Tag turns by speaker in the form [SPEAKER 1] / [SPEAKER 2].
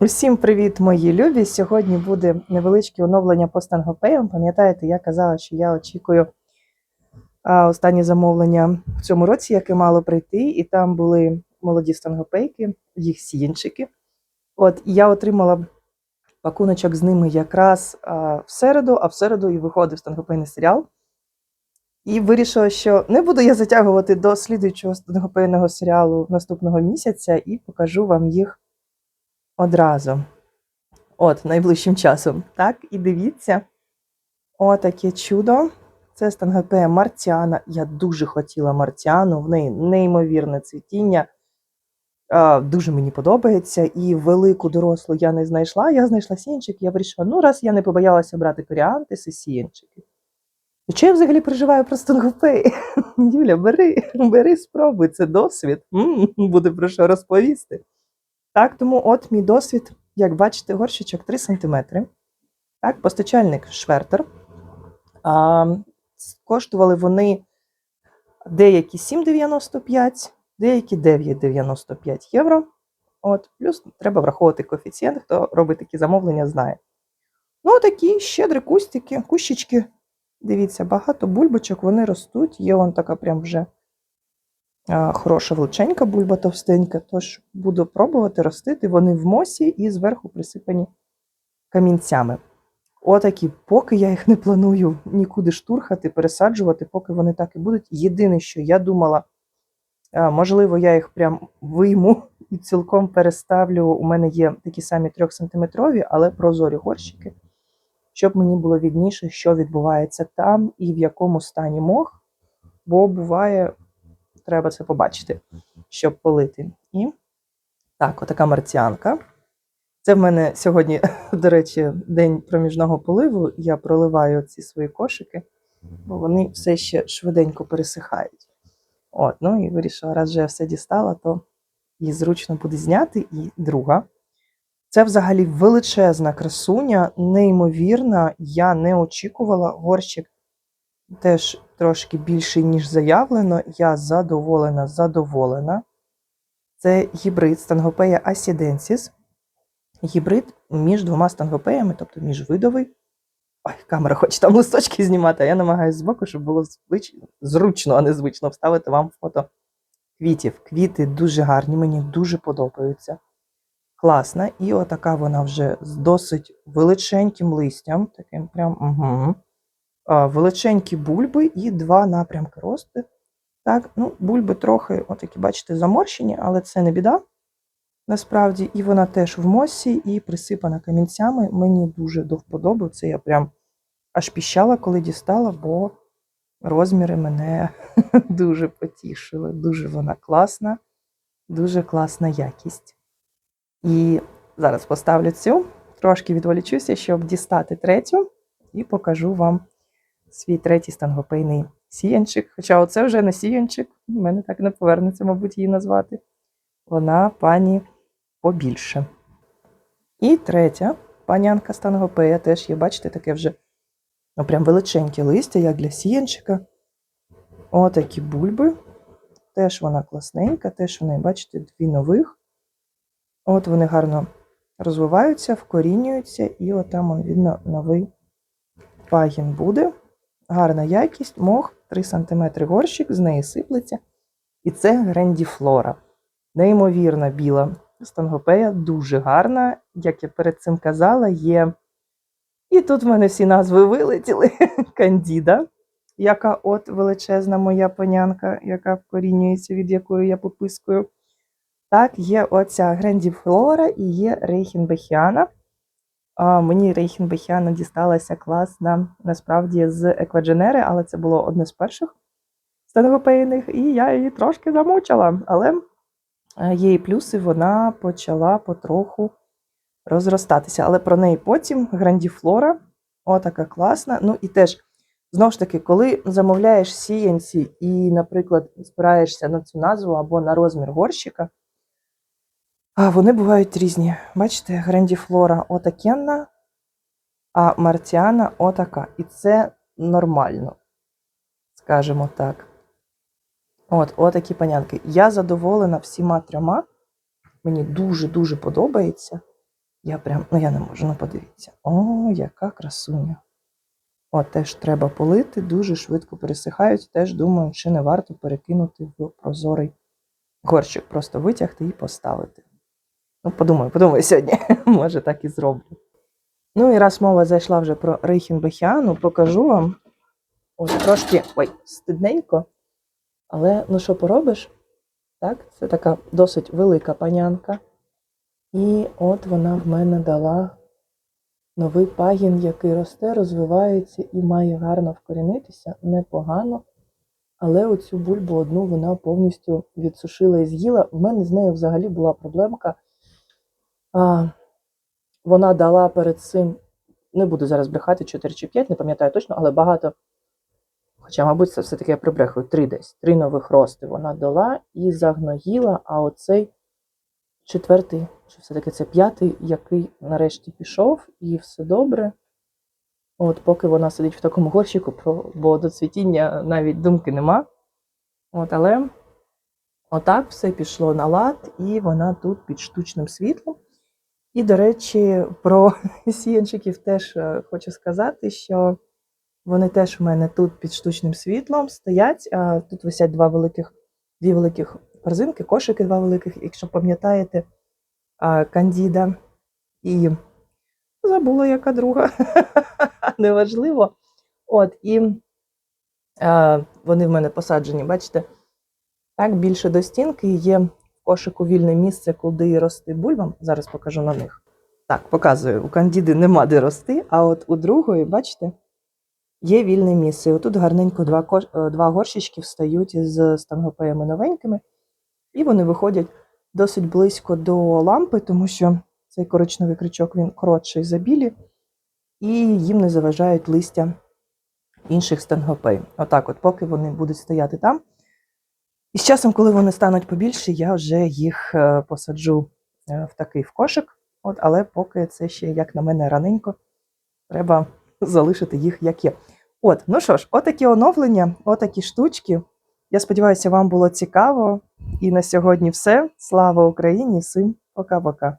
[SPEAKER 1] Усім привіт, мої любі! Сьогодні буде невеличке оновлення по стангопеям. Пам'ятаєте, я казала, що я очікую а, останнє замовлення в цьому році, яке мало прийти, і там були молоді стангопейки, їх сіянчики. От я отримала пакуночок з ними якраз в середу, а в середу і виходив стангопейний серіал. І вирішила, що не буду я затягувати до слідуючого стангопейного серіалу наступного місяця і покажу вам їх одразу. От, найближчим часом. Так, і дивіться. Отаке чудо. Це стангопея Мартіана. Я дуже хотіла Мартіану, в неї неймовірне цвітіння. А, дуже мені подобається. І велику дорослу я не знайшла. Я знайшла сіянчик, я вирішила, ну, раз я не побоялася брати коріантиси, сіянчики. То Чи я взагалі переживаю про стангопеї? Юля, бери, бери, спробуй, це досвід. М, Буде про що розповісти. Так, тому от мій досвід, як бачите, горщичок 3 см. Так, постачальник Швертер. А, коштували вони деякі 7,95, деякі 9,95 євро. От, плюс треба враховувати коефіцієнт, хто робить такі замовлення, знає. Ну, такі щедрі кустики, кущички. Дивіться, багато бульбочок, вони ростуть. Є вон така прям вже хороша величенька бульба товстенька, тож буду пробувати ростити. Вони в мосі і зверху присипані камінцями. Отакі, поки я їх не планую нікуди штурхати, пересаджувати, поки вони так і будуть. Єдине, що я думала, можливо, я їх прям вийму і цілком переставлю. У мене є такі самі 3-сантиметрові, але прозорі горщики, щоб мені було відніше, що відбувається там і в якому стані мох. Бо буває, треба це побачити, щоб полити. І так, отака марціанка. Це в мене сьогодні, до речі, день проміжного поливу. Я проливаю ці свої кошики, бо вони все ще швиденько пересихають. От, ну і вирішила, раз вже я все дістала, то її зручно буде зняти. І друга. Це взагалі величезна красуня, неймовірна. Я не очікувала. Горщик теж трошки більший, ніж заявлено. Я задоволена, задоволена. Це гібрид стангопея асіденсіс. Гібрид між двома стангопеями, тобто міжвидовий. Ой, камера хоче там листочки знімати, а я намагаюся збоку, щоб було звич... зручно, а не звично вставити вам фото квітів. Квіти дуже гарні, мені дуже подобаються. Класна. І отака вона вже з досить величеньким листям. Таким прям угу. Величенькі бульби і два напрямки росту. Так, ну, бульби трохи, отакі, бачите, заморщені, але це не біда. Насправді, і вона теж в мосі і присипана камінцями. Мені дуже до вподоби. Це я прям аж піщала, коли дістала, бо розміри мене дуже потішили. Дуже вона класна, дуже класна якість. І зараз поставлю цю, трошки відволічуся, щоб дістати третю, і покажу вам свій третій стангопейний сіянчик. Хоча оце вже не сіянчик, в мене так не повернеться, мабуть, її назвати. Вона пані побільше. І третя панянка стангопея теж є, бачите, таке вже ну, прям величеньке листя, як для сіянчика. Отакі бульби. Теж вона класненька, теж вони, бачите, дві нових. От вони гарно розвиваються, вкорінюються, і отам, видно, новий пагін буде. Гарна якість, мох, 3 см горщик, з неї сиплеться. І це грендіфлора. Неймовірна біла стангопея, дуже гарна. Як я перед цим казала, є. І тут в мене всі назви вилетіли. Кандіда, яка от величезна моя панянка, яка вкорінюється, від якої я попискую. Так, є оця грендіфлора і є рейхенбехіана. Мені Рейхенбехіана дісталася класна, насправді, з еквадженери, але це було одне з перших стангопейних, і я її трошки замучила. Але е, є і плюси, вона почала потроху розростатися. Але про неї потім грандіфлора, отака класна. Ну і теж, знову ж таки, коли замовляєш сіянці і, наприклад, спираєшся на цю назву або на розмір горщика, а вони бувають різні. Бачите, грандіфлора отакенна, а мартіана отака. І це нормально, скажімо так. От, отакі панянки. Я задоволена всіма трьома. Мені дуже-дуже подобається. Я прям, ну я не можу, ну подивіться. О, яка красуня. От теж треба полити, дуже швидко пересихають. Теж думаю, чи не варто перекинути в прозорий горщик, просто витягти і поставити. Ну, подумаю, подумаю сьогодні. Може, так і зроблю. Ну і раз мова зайшла вже про Рейхенбехіану, покажу вам. Ось трошки ой, стидненько. Але ну що поробиш? Так, це така досить велика панянка. І от вона в мене дала новий пагін, який росте, розвивається і має гарно вкорінитися, непогано. Але оцю бульбу одну вона повністю відсушила і з'їла. В мене з нею взагалі була проблемка. А, вона дала перед цим, не буду зараз брехати, 4 чи 5, не пам'ятаю точно, але багато. Хоча, мабуть, це все-таки я прибрехую, три десь, три нових рости вона дала і загноїла, а оцей четвертий, чи все-таки це п'ятий, який нарешті пішов, і все добре. От, поки вона сидить в такому горщику, бо до цвітіння навіть думки нема. От, але отак все пішло на лад, і вона тут під штучним світлом. І, до речі, про сіянчиків теж е, хочу сказати, що вони теж в мене тут під штучним світлом стоять. Тут висять два великих, дві великих корзинки, кошики два великих, якщо пам'ятаєте, Кандіда і забула, яка друга. Неважливо. От, і вони в мене посаджені, бачите, так, більше до стінки є кошику вільне місце, куди рости бульбам. Зараз покажу на них. Так, показую, у кандіди нема де рости, а от у другої, бачите, є вільне місце. І отут гарненько два, кош... е, два горщички встають з стангопеями новенькими, і вони виходять досить близько до лампи, тому що цей коричневий крючок він коротший за білі, і їм не заважають листя інших стангопей. Отак, от, поки вони будуть стояти там. І з часом, коли вони стануть побільше, я вже їх е, посаджу е, в такий в кошик. От, але поки це ще, як на мене, раненько, треба залишити їх як є. От, ну що ж, отакі оновлення, отакі штучки. Я сподіваюся, вам було цікаво. І на сьогодні все. Слава Україні! Всім пока-пока.